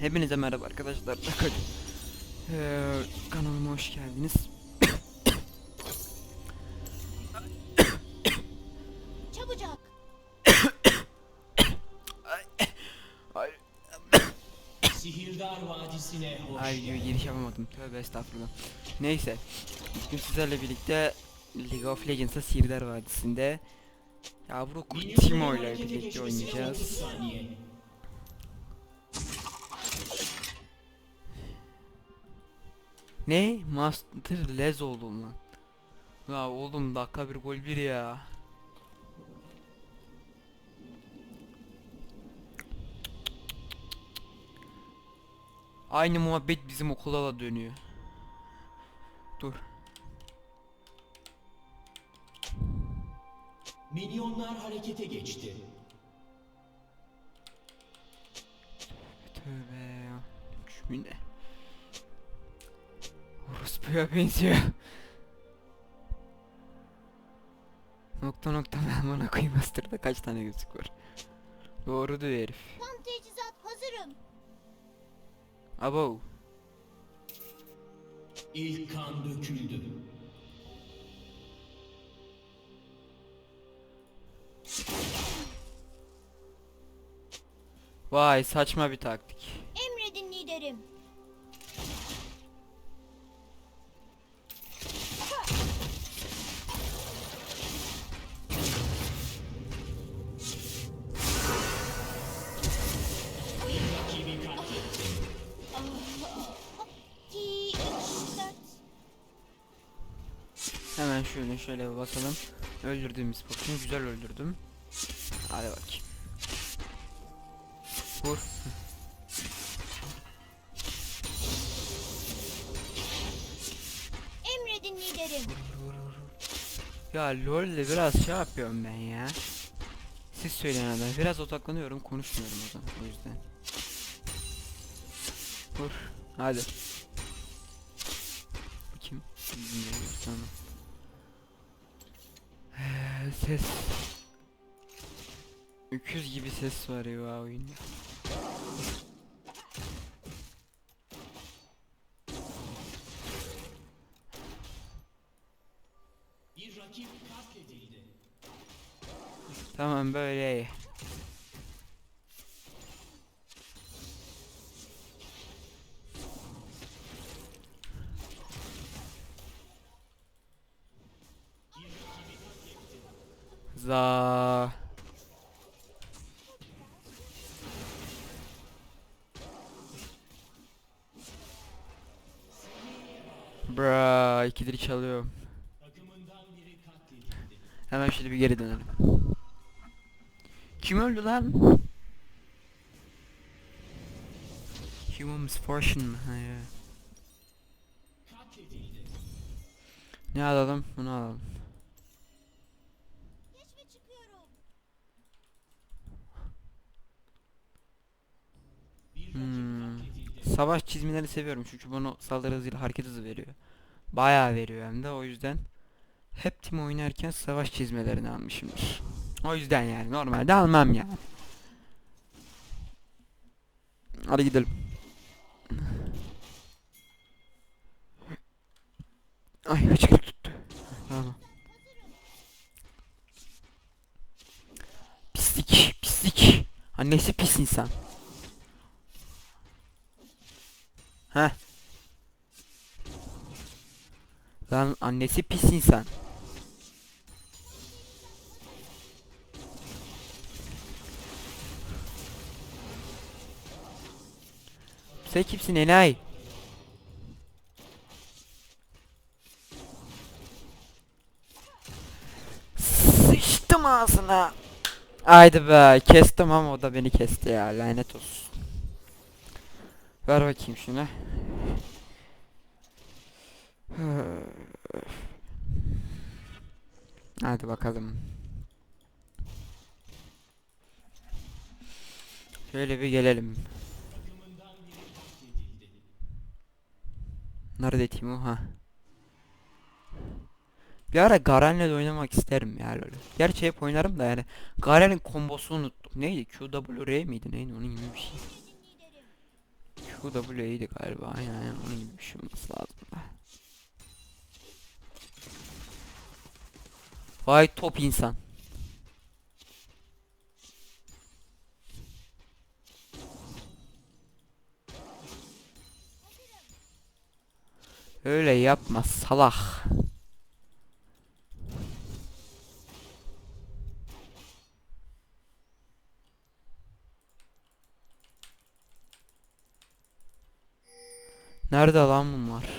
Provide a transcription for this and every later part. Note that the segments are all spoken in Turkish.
Hepinize merhaba arkadaşlar. Ee, kanalıma hoş geldiniz. Çabucak. Ay, Sihirdar Vadisi'ne hoş ay geldin. giriş yapamadım. Tövbe estağfurullah. Neyse. Bugün sizlerle birlikte League of Legends'a Sirdar Vadisi'nde Yavru Kurt Timo ile birlikte geçmesine 30 oynayacağız. Ne? Master Lez oldum lan. Ya oğlum dakika bir gol bir ya. Aynı muhabbet bizim okulda da dönüyor. Dur. Minyonlar harekete geçti. Tövbe ya. Şu ne? Orospu'ya benziyor. Nokta nokta ben bana koyayım Master'da kaç tane gözlük var. Doğru diyor herif. Tam teçhizat hazırım. Abo. İlk kan döküldü. Vay saçma bir taktik. Şöyle bir basalım. Öldürdüğümüz Pokemon'u güzel öldürdüm. Hadi bakayım. Vur. Emredin liderim. Ya LoL'le biraz şey yapıyorum ben ya. Siz söyleyin adam. Biraz odaklanıyorum konuşmuyorum o zaman o yüzden. Vur. Hadi. Kim? Geliyor tamam. Ses. Öküz gibi ses var ya oyunda. Tamam böyle ikidir katledildi. Hemen şöyle bir geri dönelim. Kim öldü lan? Human misfortune mı? Ha ya. Katledildi. Ne alalım? Bunu alalım. Hmm. Savaş çizimleri seviyorum çünkü bunu saldırı hızıyla hareket hızı veriyor. Bayağı veriyor hem de o yüzden hep tim oynarken savaş çizmelerini almışımdır. O yüzden yani normalde almam yani. Hadi gidelim. Ay hıçkırık tuttu. Tamam. Pislik, pislik. Annesi pis insan. Heh. Lan annesi pis insan. Sen kimsin enayi? Sıçtım ağzına. Haydi be kestim ama o da beni kesti ya lanet olsun. Ver bakayım şunu. Hadi bakalım. Şöyle bir gelelim. Nerede Timo ha? Bir ara Garen'le de oynamak isterim ya öyle. Gerçi hep oynarım da yani. Garen'in kombosunu unuttum. Neydi? QWR miydi? Neydi? Onun gibi bir şey. W'ydi galiba. Aynen aynen onun gibi bir şey olması lazım. Vay top insan. Öyle yapma salak. Nerede lan bunlar?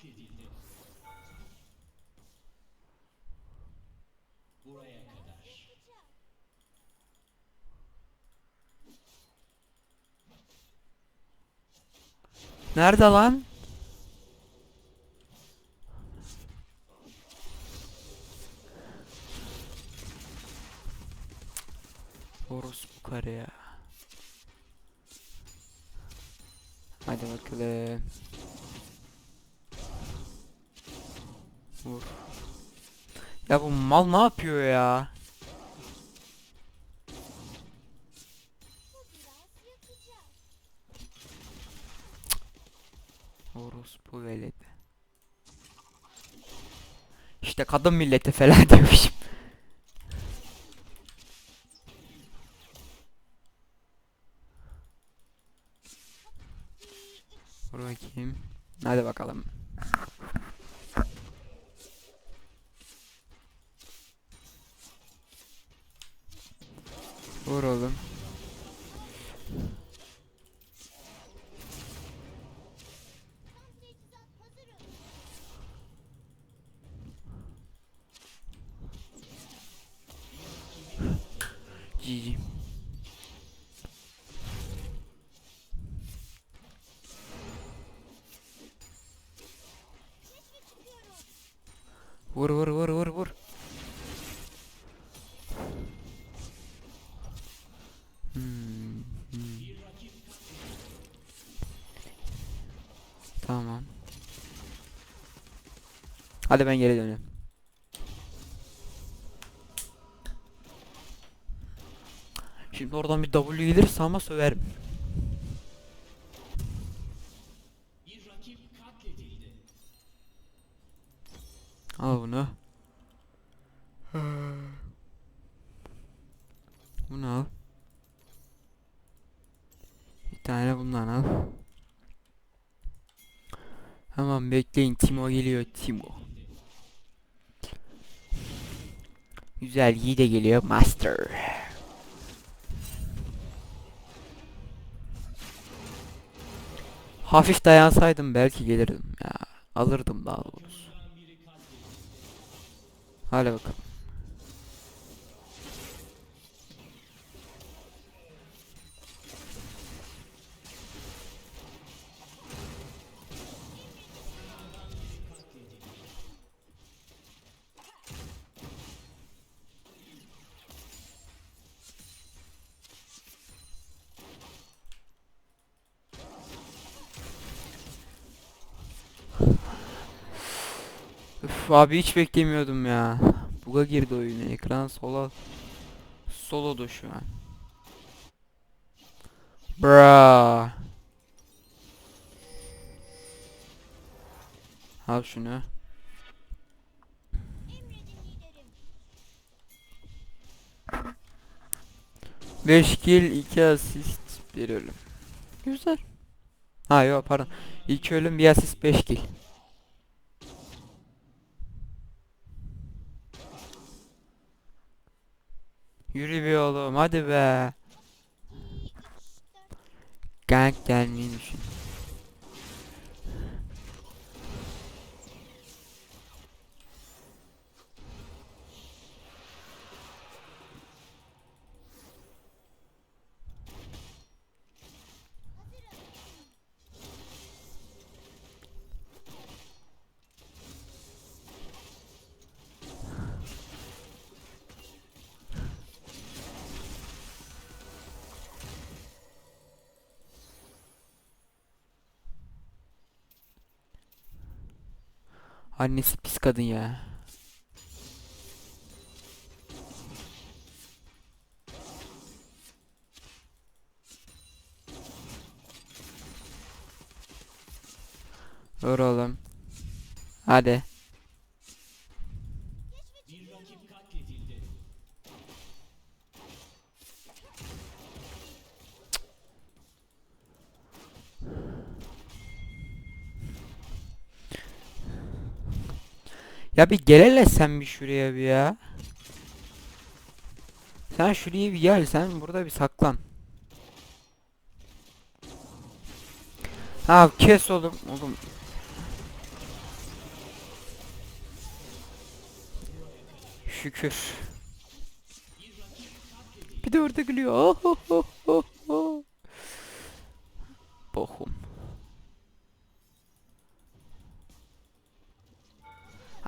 Katledildi. Buraya kadar. Nerede lan? Orospu karı ya. Hadi bakalım. Vur. Ya bu mal ne yapıyor ya? Orospu veledi. İşte kadın milleti falan demişim. Dur bakayım. Hadi bakalım. Vur oğlum. Tam teçhizat hazırım. GG. Keşfe çıkıyorum. Vur vur vur vur vur. Hadi ben geri dönüyorum. Şimdi oradan bir W gelirse ama söverim. Al bunu. Bunu al. Bir tane bundan al. Hemen bekleyin Timo geliyor Timo. Güzel iyi de geliyor Master. Hafif dayansaydım belki gelirdim ya. Alırdım daha doğrusu. Hadi bakalım. Abi hiç beklemiyordum ya. Buga girdi oyuna. Ekran sola solodu şu an. Bra. Al şunu. 5 kill, 2 asist, 1 ölüm. Güzel. Ha yok pardon. 2 ölüm, 1 asist, 5 kill. Yürü be oğlum hadi be. Gank gelmeyi. Annesi pis kadın ya. Vur oğlum. Hadi. Ya bir gel hele sen bir şuraya bir ya. Sen şuraya bir gel. Sen burada bir saklan. Ha kes oğlum. Oğlum. Şükür. Bir de orada gülüyor. Oh, oh, oh, oh, oh. Bohum.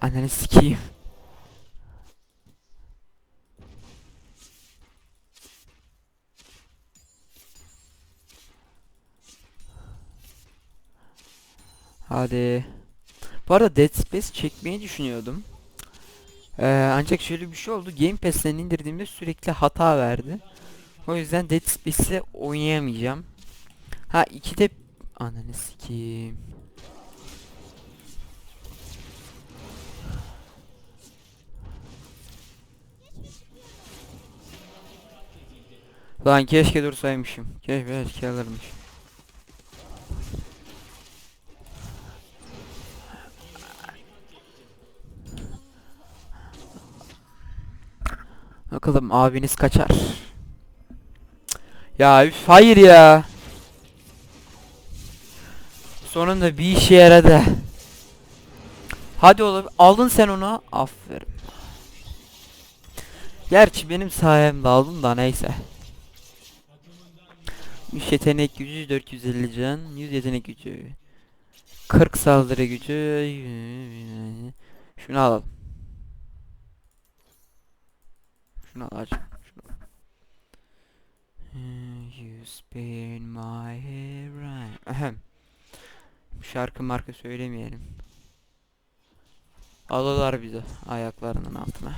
Ananı sikeyim. Hadi. Bu arada Dead Space çekmeyi düşünüyordum. Ee, ancak şöyle bir şey oldu. Game Pass'ten indirdiğimde sürekli hata verdi. O yüzden Dead Space'le oynayamayacağım. Ha iki de ananı sikeyim. Lan keşke dursaymışım. Keşke, keşke alırmış. Bakalım abiniz kaçar. Ya üf, hayır ya. Sonunda bir işe yaradı. Hadi oğlum aldın sen onu. Aferin. Gerçi benim sayemde aldın da neyse. 3 yetenek gücü 450 can. 100 yetenek gücü. 40 saldırı gücü. Şunu alalım Şunu alacağım Şunu. You spin my hair right. Şarkı marka söylemeyelim. Alırlar bizi ayaklarının altına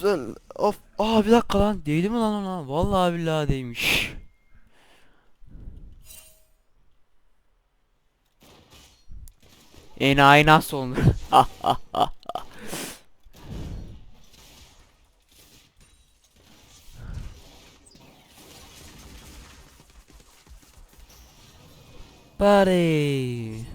Güzel. Of. Aa bir dakika lan. Değdi mi lan ona? Vallahi billahi değmiş. Enayi nasıl olur? Buddy.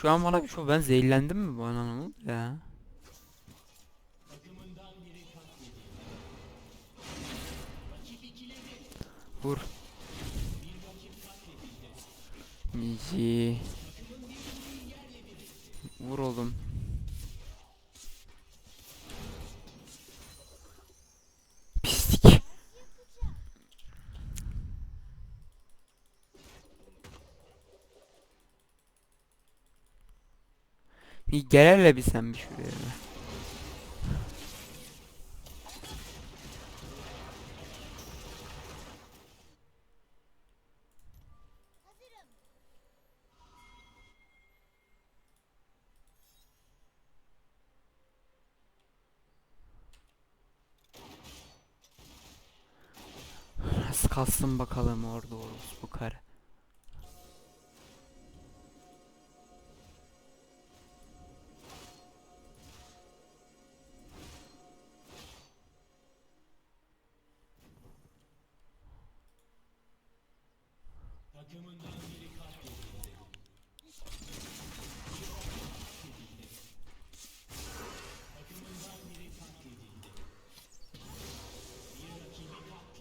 Şu an bana şu ben zehirlendim mi bana ne ya? Vur. Nici. Vur oğlum. Bir gel hele bir sen bir şuraya.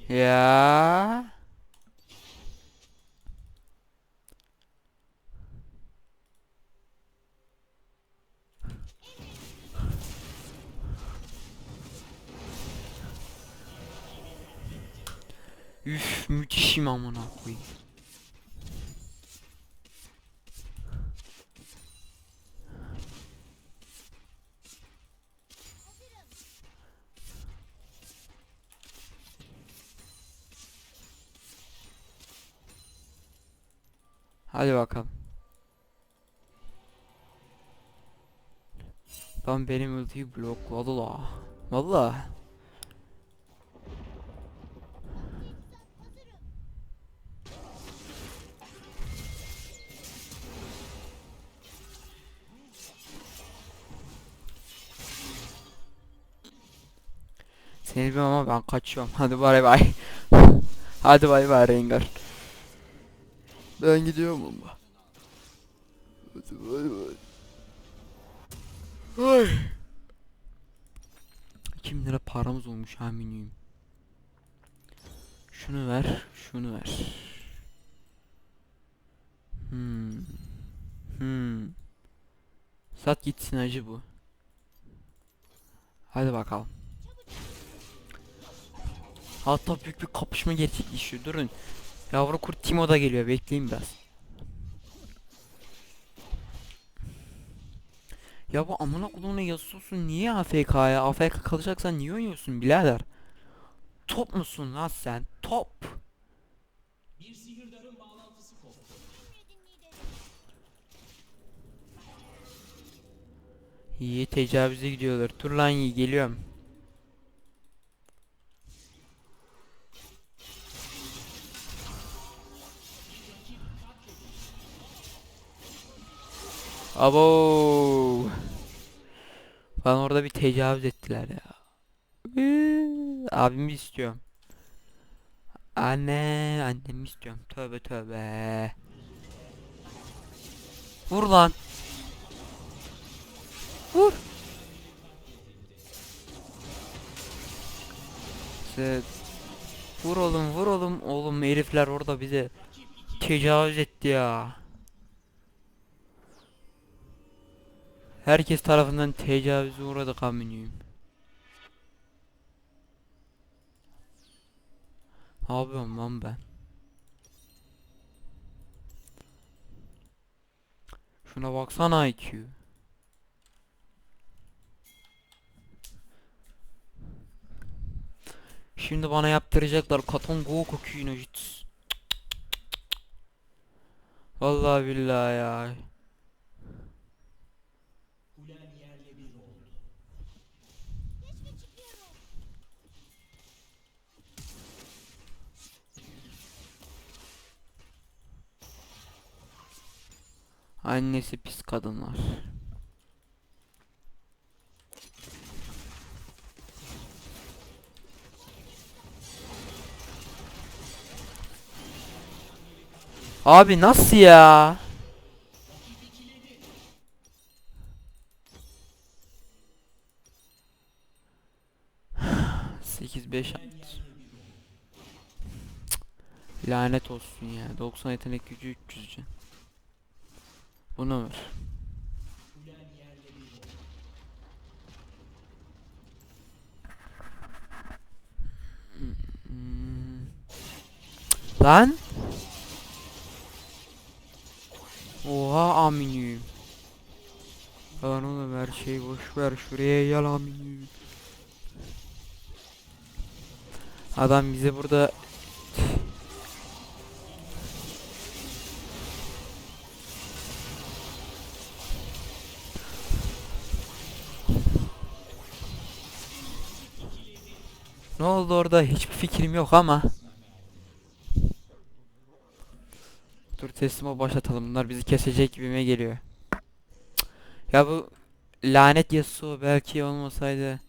Ya. Üf müthişim amına koyayım. Hadi bakalım. Lan benim ultiyi blokladı la. Valla. Seni bilmem ama ben kaçıyorum. Hadi bay bay. Hadi bay bay Rengar. Ben gidiyorum ama. Hadi bay bay. Ay. 2000 lira paramız olmuş aminiyim. Şunu ver, şunu ver. Hmm. Hmm. Sat gitsin acı bu. Hadi bakalım. Hatta büyük bir kapışma gerçekleşiyor. Durun. Yavru kurt Timo da geliyor. Bekleyin biraz. Ya bu amına koduğuna yazıyorsun niye AFK'ya? AFK kalacaksan niye oynuyorsun birader? Top musun lan sen? Top. Bir sihirdarın bağlantısı koptu. İyi tecavüze gidiyorlar. Dur lan iyi geliyorum. Abo. Bana orada bir tecavüz ettiler ya. Abimi istiyorum. Anne, annemi istiyorum. Tövbe tövbe. Vur lan. Vur. Vur oğlum vur oğlum. Oğlum herifler orada bize tecavüz etti ya. Herkes tarafından tecavüze uğradık aminiyim. Ne yapıyorum lan ben? Şuna baksana IQ. Şimdi bana yaptıracaklar Katon Goku Kyuno Jutsu. Vallahi billahi ya. Annesi pis kadınlar. Abi nasıl ya? Sekiz beş Lanet olsun ya. 90 yetenek gücü 300 can. Bunu ver. Lan. Oha aminyum. Lan oğlum her şeyi boş ver şuraya gel aminyum. Adam bize burada orada hiçbir fikrim yok ama. Dur teslime başlatalım. Bunlar bizi kesecek gibime geliyor. Ya bu lanet Yasuo belki olmasaydı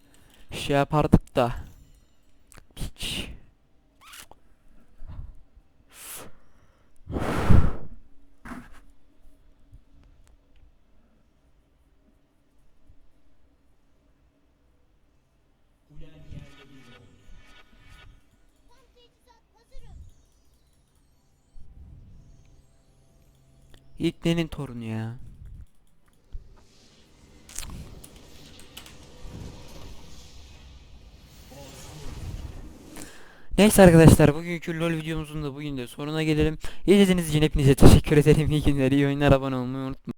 şey yapardık da Hiç Kulen yerle bir oldu. Tam teçhizat hazırım. İlknenin torunu ya Neyse arkadaşlar bugünkü LoL videomuzun da bugün de sonuna gelelim. İzlediğiniz için hepinize teşekkür ederim. İyi günler, iyi oyunlar, abone olmayı unutmayın.